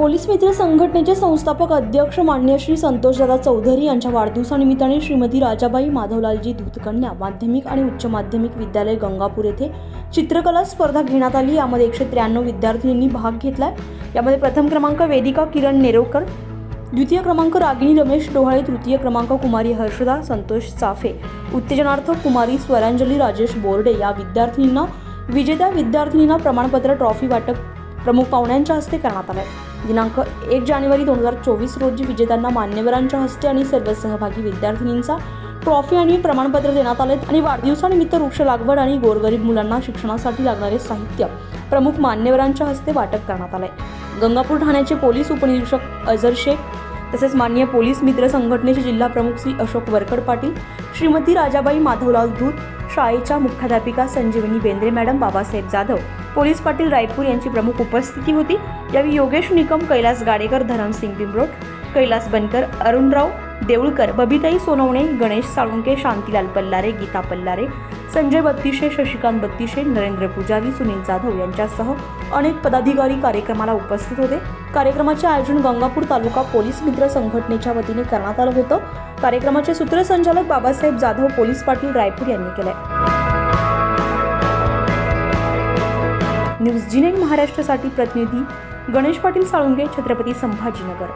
Police मित्र संघटनेचे संस्थापक अध्यक्ष मान्य श्री संतोषदादा चौधरी यांच्या वाढदिवसानिमित्ताने श्रीमती राजाबाई माधवलालजी दूधकन्या माध्यमिक आणि उच्च माध्यमिक विद्यालय गंगापूर येथे चित्रकला स्पर्धा घेण्यात आली. यामध्ये एकशे त्र्याण्णव विद्यार्थिनींनी भाग घेतलाय. यामध्ये प्रथम क्रमांक वेदिका किरण नेरोकर द्वितीय क्रमांक रागिणी रमेश डोहाळे तृतीय क्रमांक कुमारी हर्षदा संतोष चाफे उत्तेजनार्थ कुमारी स्वरांजली राजेश बोर्डे या विद्यार्थिनींना विजेत्या विद्यार्थिनींना प्रमाणपत्र ट्रॉफी वाटप प्रमुख पाहुण्यांच्या हस्ते करण्यात आलंय. दिनांक एक जानेवारी दोन हजार चोवीस रोजी विजेत्यांना मान्यवरांच्या हस्ते आणि सर्व सहभागी विद्यार्थिनींचा ट्रॉफी आणि प्रमाणपत्र देण्यात आले आणि वाढदिवसानिमित्त वृक्ष लागवड आणि गोरगरीब मुलांना शिक्षणासाठी लागणारे साहित्य प्रमुख मान्यवरांच्या हस्ते वाटप करण्यात आले गंगापूर ठाण्याचे पोलीस उपनिरीक्षक अझर शेख तसेच माननीय पोलीस मित्र संघटनेचे जिल्हा प्रमुख श्री अशोक वरकड पाटील श्रीमती राजाबाई माधवलाल धूत शाळेच्या मुख्याध्यापिका संजीवनी बेंद्रे मॅडम बाबासाहेब जाधव पोलीस पाटील रायपूर यांची प्रमुख उपस्थिती होती. यावेळी योगेश निकम कैलास गाडेकर धरणसिंग बिंबरोट कैलास बनकर अरुणराव देऊळकर बबिताई सोनवणे गणेश साळुंके शांतीलाल पल्लारे गीता पल्लारे संजय बत्तीशे शशिकांत बत्तीशे नरेंद्र पुजारी सुनील जाधव यांच्यासह अनेक पदाधिकारी कार्यक्रमाला उपस्थित होते. कार्यक्रमाचे आयोजन गंगापूर तालुका पोलीस मित्र संघटनेच्या वतीने करण्यात आलं होतं. कार्यक्रमाचे सूत्रसंचालक बाबासाहेब जाधव पोलीस पाटील रायपूर यांनी केलंय. न्यूज जी नाईन महाराष्ट्रासाठी प्रतिनिधी गणेश पाटील साळुंगे छत्रपती संभाजीनगर.